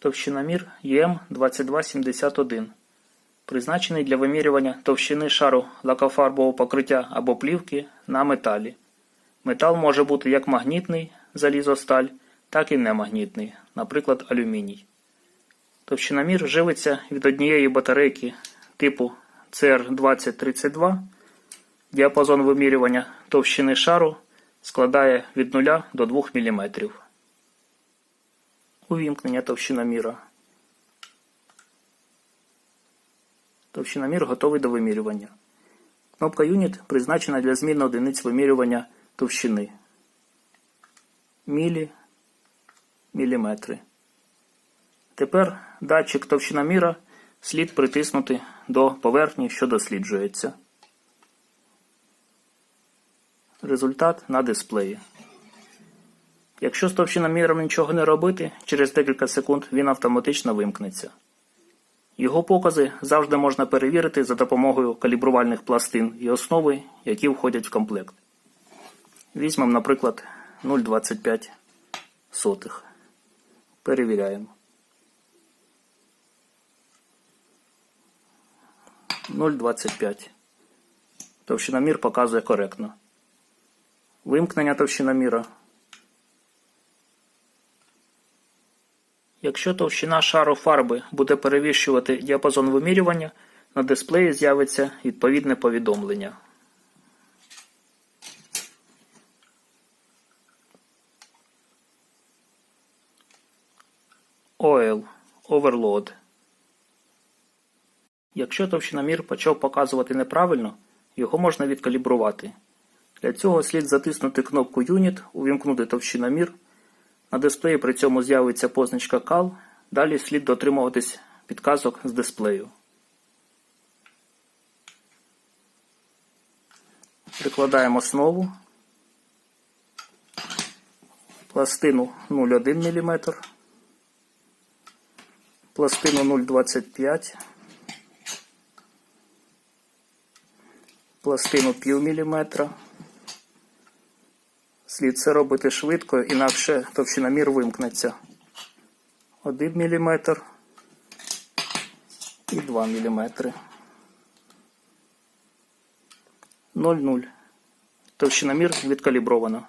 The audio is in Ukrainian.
Товщиномір ЄМ2271. Призначений для вимірювання товщини шару лакофарбового покриття або плівки на металі. Метал може бути як магнітний залізосталь, так і немагнітний, наприклад, алюміній. Товщиномір живиться від однієї батарейки типу CR2032. Діапазон вимірювання товщини шару складає від 0 до 2 мм. Увімкнення товщиноміра. Товщиномір готовий до вимірювання. Кнопка Юніт призначена для зміни одиниць вимірювання товщини. Мілі, міліметри. Тепер датчик товщиноміра слід притиснути до поверхні, що досліджується. Результат на дисплеї. Якщо з товщиноміром нічого не робити, через декілька секунд він автоматично вимкнеться. Його покази завжди можна перевірити за допомогою калібрувальних пластин і основи, які входять в комплект. Візьмемо, наприклад, 0,25 сотих. Перевіряємо. 0,25. Товщиномір показує коректно. Вимкнення товщиноміра. Якщо товщина шару фарби буде перевищувати діапазон вимірювання, на дисплеї з'явиться відповідне повідомлення. Oil Overload. Якщо товщиномір почав показувати неправильно, його можна відкалібрувати. Для цього слід затиснути кнопку Unit, увімкнути товщиномір. На дисплеї при цьому з'явиться позначка CAL, далі слід дотримуватись підказок з дисплею. Прикладаємо основу, пластину 0,1 мм, пластину 0,25 пластину пів міліметра. Слід це робити швидко, інакше товщиномір вимкнеться. 1 мм і 2 мм. 0,0. Товщиномір відкалібровано.